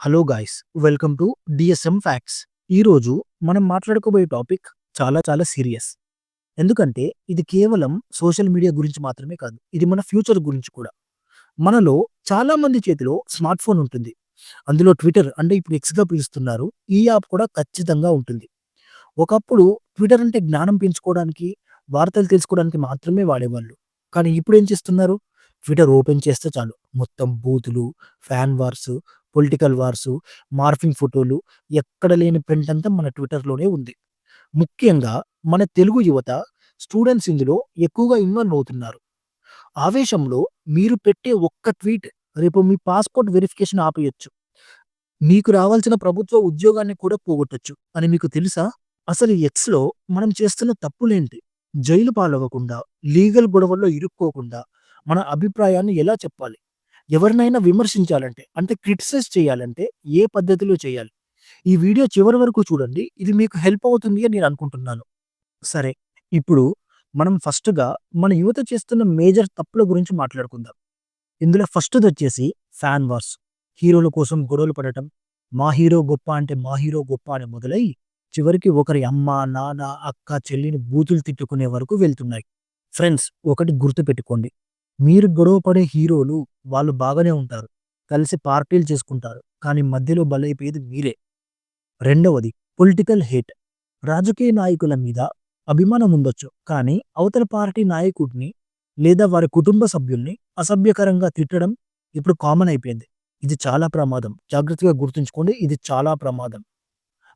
Hello guys welcome to DSM facts. ఈరోజు మనం మాట్లాడుకోబోయే topic చాలా చాలా సీరియస్. ఎందుకంటే ఇది కేవలం సోషల్ మీడియా గురించి మాత్రమే కాదు ఇది మన ఫ్యూచర్ గురించి కూడా. మనలో చాలా మంది చేతిలో స్మార్ట్ ఫోన్ ఉంటుంది. అందులో ట్విట్టర్ అంటే ఇప్పుడు ఎక్స్గా పిలుస్తున్నారు ఈ యాప్ కూడా ఖచ్చితంగా ఉంటుంది. ఒకప్పుడు ట్విట్టర్ అంటే జ్ఞానం పెంచుకోవడానికి వార్తలు తెలుసుకోవడానికి మాత్రమే వాడేవాళ్ళు. కానీ ఇప్పుడు ఏం చేస్తున్నారు? ట్విట్టర్ ఓపెన్ చేస్తే చాలు. మొత్తం బూతులు fan wars political wars morphing ఫోటోలు ఎక్కడ లేని ప్రింట్ అంతా మన ట్విట్టర్లోనే ఉంది. ముఖ్యంగా మన తెలుగు యువత స్టూడెంట్స్ ఇందులో ఎక్కువగా ఇన్వాల్వ్ అవుతున్నారు. ఆవేశంలో మీరు పెట్టే ఒక్క ట్వీట్ రేపు మీ పాస్పోర్ట్ వెరిఫికేషన్ ఆపేయచ్చు. మీకు రావాల్సిన ప్రభుత్వ ఉద్యోగాన్ని కూడా పోగొట్టచ్చు అని మీకు తెలుసా? అసలు ఎక్స్లో మనం చేస్తున్న తప్పులేంటి? జైలు పాలవ్వకుండా లీగల్ గొడవల్లో ఇరుక్కోకుండా మన అభిప్రాయాన్ని ఎలా చెప్పాలి? ఎవరినైనా విమర్శించాలంటే అంటే క్రిటిసైజ్ చేయాలంటే ఏ పద్ధతిలో చేయాలి? ఈ వీడియో చివరి వరకు చూడండి. ఇది మీకు హెల్ప్ అవుతుంది అని నేను అనుకుంటున్నాను. సరే ఇప్పుడు మనం ఫస్ట్గా మన యువత చేస్తున్న మేజర్ తప్పుల గురించి మాట్లాడుకుందాం. ఇందులో ఫస్ట్ది వచ్చేసి ఫ్యాన్ వార్స్. హీరోల కోసం గొడవలు పడటం. మా హీరో గొప్ప అంటే మా హీరో గొప్ప అని మొదలై చివరికి ఒకరి అమ్మ నాన్న అక్క చెల్లిని బూతులు తిట్టుకునే వరకు వెళ్తున్నాయి. ఫ్రెండ్స్ ఒకటి గుర్తుపెట్టుకోండి. మీరు గొడవపడే హీరోలు వాళ్ళు బాగానే ఉంటారు కలిసి పార్టీలు చేసుకుంటారు కానీ మధ్యలో బలైపోయేది మీరే. రెండవది పొలిటికల్ హేట్. రాజకీయ నాయకుల మీద అభిమానం ఉండొచ్చు కానీ అవతల పార్టీ నాయకుడిని లేదా వారి కుటుంబ సభ్యుల్ని అసభ్యకరంగా తిట్టడం ఇప్పుడు కామన్ అయిపోయింది. ఇది చాలా ప్రమాదం. జాగ్రత్తగా గుర్తుంచుకోండి ఇది చాలా ప్రమాదం.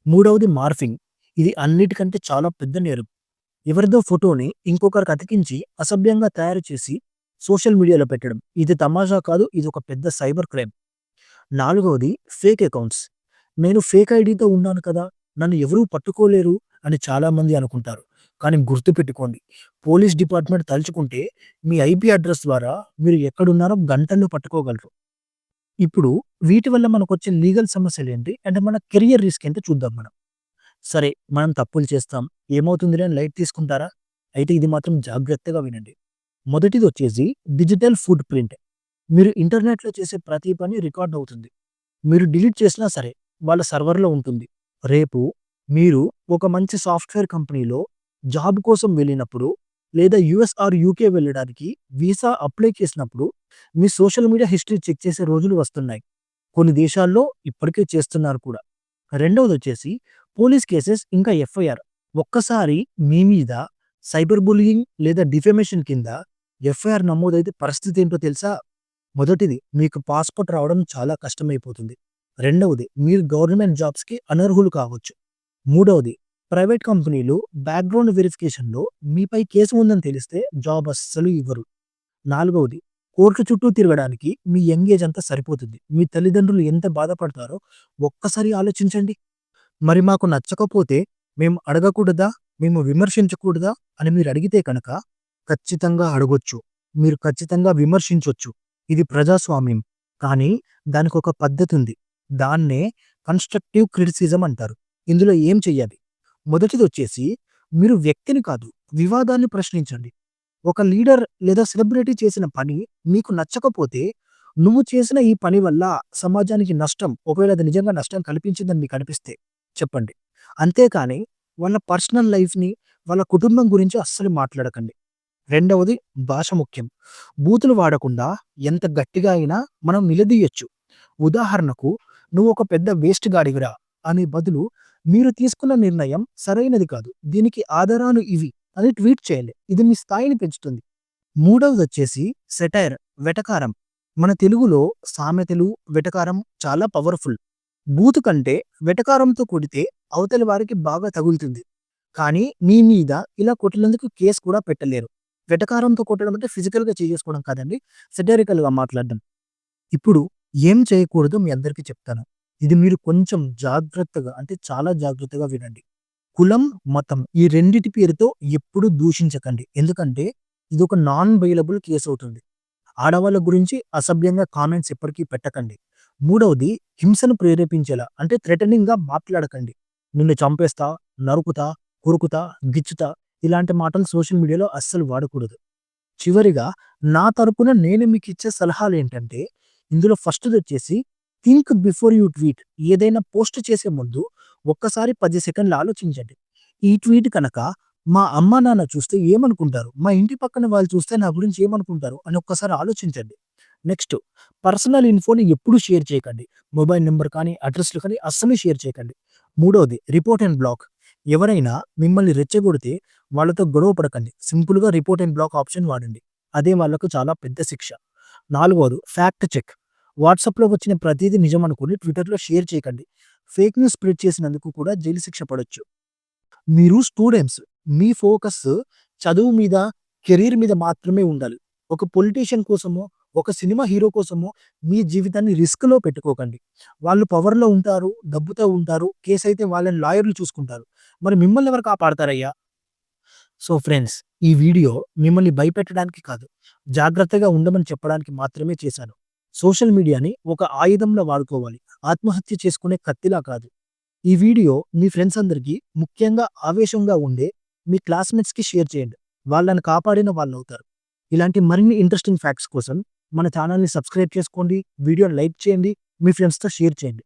మూడవది మార్ఫింగ్. ఇది అన్నిటికంటే చాలా పెద్ద నేరం. ఎవరిదో ఫోటోని ఇంకొకరికి అతికించి అసభ్యంగా తయారు చేసి సోషల్ మీడియాలో పెట్టడం. ఇది తమాషా కాదు ఇది ఒక పెద్ద సైబర్ క్రైమ్. నాలుగవది ఫేక్ అకౌంట్స్. నేను ఫేక్ ఐడితో ఉన్నాను కదా నన్ను ఎవరూ పట్టుకోలేరు అని చాలామంది అనుకుంటారు. కానీ గుర్తుపెట్టుకోండి పోలీస్ డిపార్ట్మెంట్ తలుచుకుంటే మీ ఐపీ అడ్రస్ ద్వారా మీరు ఎక్కడున్నారో గంటల్లో పట్టుకోగలరు. ఇప్పుడు వీటి వల్ల మనకు వచ్చే లీగల్ సమస్యలు ఏంటి అంటే మన కెరియర్ రిస్క్ ఏంటో చూద్దాం మనం. సరే మనం తప్పులు చేస్తాం. ఏమవుతుంది అని లైట్ తీసుకుంటారా? అయితే ఇది మాత్రం జాగ్రత్తగా వినండి. మొదటిది వచ్చేసి డిజిటల్ ఫుడ్ ప్రింట్ మీరు ఇంటర్నెట్లో చేసే ప్రతి పని రికార్డ్ అవుతుంది. మీరు డిలీట్ చేసినా సరే వాళ్ళ సర్వర్లో ఉంటుంది. రేపు మీరు ఒక మంచి సాఫ్ట్వేర్ కంపెనీలో జాబ్ కోసం వెళ్ళినప్పుడు లేదా యుఎస్ ఆర్ యూకే వెళ్ళడానికి వీసా అప్లై చేసినప్పుడు మీ సోషల్ మీడియా హిస్టరీ చెక్ చేసే రోజులు వస్తున్నాయి. కొన్ని దేశాల్లో ఇప్పటికే చేస్తున్నారు కూడా. రెండవది వచ్చేసి పోలీస్ కేసెస్ ఇంకా ఎఫ్ఐఆర్. ఒక్కసారి మీ మీద సైబర్ బులియింగ్ లేదా డిఫెమేషన్ కింద ఎఫ్ఐఆర్ నమోదైతే పరిస్థితి ఏంటో తెలుసా? మొదటిది మీకు పాస్పోర్ట్ రావడం చాలా కష్టమైపోతుంది. రెండవది మీరు గవర్నమెంట్ జాబ్స్కి అనర్హులు కావచ్చు. మూడవది ప్రైవేట్ కంపెనీలు బ్యాక్గ్రౌండ్ వెరిఫికేషన్లో మీపై కేసు ఉందని తెలిస్తే జాబ్ అస్సలు ఇవ్వరు. నాలుగవది కోర్టు చుట్టూ తిరగడానికి మీ ఎంగేజ్ అంతా సరిపోతుంది. మీ తల్లిదండ్రులు ఎంత బాధపడతారో ఒక్కసారి ఆలోచించండి. మరి మాకు నచ్చకపోతే మేము అడగకూడదా? మేము విమర్శించకూడదా? అని మీరు అడిగితే కనుక ఖచ్చితంగా అడగొచ్చు. మీరు ఖచ్చితంగా విమర్శించవచ్చు ఇది ప్రజాస్వామ్యం. కానీ దానికి ఒక పద్ధతి ఉంది దాన్నే కన్స్ట్రక్టివ్ క్రిటిసిజం అంటారు. ఇందులో ఏం చెయ్యాలి? మొదటిది వచ్చేసి మీరు వ్యక్తిని కాదు వివాదాన్ని ప్రశ్నించండి. ఒక లీడర్ లేదా సెలబ్రిటీ చేసిన పని మీకు నచ్చకపోతే నువ్వు చేసిన ఈ పని వల్ల సమాజానికి నష్టం ఒకవేళ అది నిజంగా నష్టం కల్పించిందని మీకు అనిపిస్తే చెప్పండి. అంతేకాని వాళ్ళ పర్సనల్ లైఫ్ని వాళ్ళ కుటుంబం గురించి అస్సలు మాట్లాడకండి. రెండవది భాష ముఖ్యం. బూతులు వాడకుండా ఎంత గట్టిగా అయినా మనం నిలదీయొచ్చు. ఉదాహరణకు నువ్వు ఒక పెద్ద వేస్ట్ గాడివిరా అనే బదులు మీరు తీసుకున్న నిర్ణయం సరైనది కాదు. దీనికి ఆధారాలు ఇవి అని ట్వీట్ చేయాలి ఇది మీ స్థాయిని పెంచుతుంది. మూడవది వచ్చేసి సెటైర్ వెటకారం. మన తెలుగులో సామెతలు వెటకారం చాలా పవర్ఫుల్. బూతు కంటే వెటకారంతో కొడితే అవతలి వారికి బాగా తగులుతుంది. కానీ మీ మీద ఇలా కొట్టినందుకు కేసు కూడా పెట్టలేరు. వెటకారంతో కొట్టడం అంటే ఫిజికల్గా చేసుకోవడం కాదండి సెటరికల్గా మాట్లాడడం. ఇప్పుడు ఏం చేయకూడదో మీ అందరికీ చెప్తాను. ఇది మీరు కొంచెం జాగ్రత్తగా అంటే చాలా జాగ్రత్తగా వినండి. కులం మతం ఈ రెండిటి పేరుతో ఎప్పుడు దూషించకండి. ఎందుకంటే ఇది ఒక నాన్ బైలబుల్ కేసు అవుతుంది. ఆడవాళ్ళ గురించి అసభ్యంగా కామెంట్స్ ఎప్పటికీ పెట్టకండి. మూడవది హింసను ప్రేరేపించేలా అంటే థ్రెటనింగ్గా మాట్లాడకండి. నిన్ను చంపేస్తా నరుకుతా కురుకుతా గిచ్చుతా ఇలాంటి మాటలు సోషల్ మీడియాలో అస్సలు వాడకూడదు. చివరిగా నా తరపున నేను మీకు ఇచ్చే సలహాలు ఏంటంటే ఇందులో ఫస్ట్ది వచ్చేసి థింక్ బిఫోర్ యూ ట్వీట్. ఏదైనా పోస్ట్ చేసే ముందు ఒక్కసారి పది సెకండ్లు ఆలోచించండి. ఈ ట్వీట్ కనుక మా అమ్మ నాన్న చూస్తే ఏమనుకుంటారు? మా ఇంటి పక్కన వాళ్ళు చూస్తే నా గురించి ఏమనుకుంటారు? అని ఒక్కసారి ఆలోచించండి. నెక్స్ట్ పర్సనల్ ఇన్ఫోని ఎప్పుడు షేర్ చేయకండి. మొబైల్ నెంబర్ కానీ అడ్రస్లు కానీ అస్సలు షేర్ చేయకండి. మూడవది రిపోర్ట్ అండ్ బ్లాక్. ఎవరైనా మిమ్మల్ని రెచ్చగొడితే వాళ్ళతో గొడవ పడకండి. సింపుల్గా రిపోర్ట్ అండ్ బ్లాక్ ఆప్షన్ వాడండి. అదే వాళ్ళకు చాలా పెద్ద శిక్ష. నాలుగవది ఫ్యాక్ట్ చెక్. వాట్సాప్లో వచ్చిన ప్రతిదీ నిజం అనుకుని ట్విట్టర్లో షేర్ చేయకండి. ఫేక్ న్యూస్ స్ప్రెడ్ చేసినందుకు కూడా జైలు శిక్ష పడవచ్చు మీరు స్టూడెంట్స్ మీ ఫోకస్ చదువు మీద కెరీర్ మీద మాత్రమే ఉండాలి. ఒక పొలిటీషియన్ కోసమో ఒక సినిమా హీరో కోసము మీ జీవితాన్ని రిస్క్లో పెట్టుకోకండి. వాళ్ళు పవర్లో ఉంటారు డబ్బుతో ఉంటారు కేసు అయితే వాళ్ళని లాయర్లు చూసుకుంటారు. మరి మిమ్మల్ని ఎవరు కాపాడతారయ్యా? సో ఫ్రెండ్స్ ఈ వీడియో మిమ్మల్ని భయపెట్టడానికి కాదు జాగ్రత్తగా ఉండమని చెప్పడానికి మాత్రమే చేశాను. సోషల్ మీడియాని ఒక ఆయుధంలో వాడుకోవాలి ఆత్మహత్య చేసుకునే కత్తిలా కాదు. ఈ వీడియో మీ ఫ్రెండ్స్ అందరికీ ముఖ్యంగా ఆవేశంగా ఉండే మీ క్లాస్మేట్స్కి షేర్ చేయండి. వాళ్ళని కాపాడిన వాళ్ళు అవుతారు ఇలాంటి మరిన్ని ఇంట్రెస్టింగ్ ఫ్యాక్ట్స్ కోసం మన ఛానల్ని సబ్స్క్రైబ్ చేసుకోండి వీడియోని లైక్ చేయండి మీ ఫ్రెండ్స్తో షేర్ చేయండి.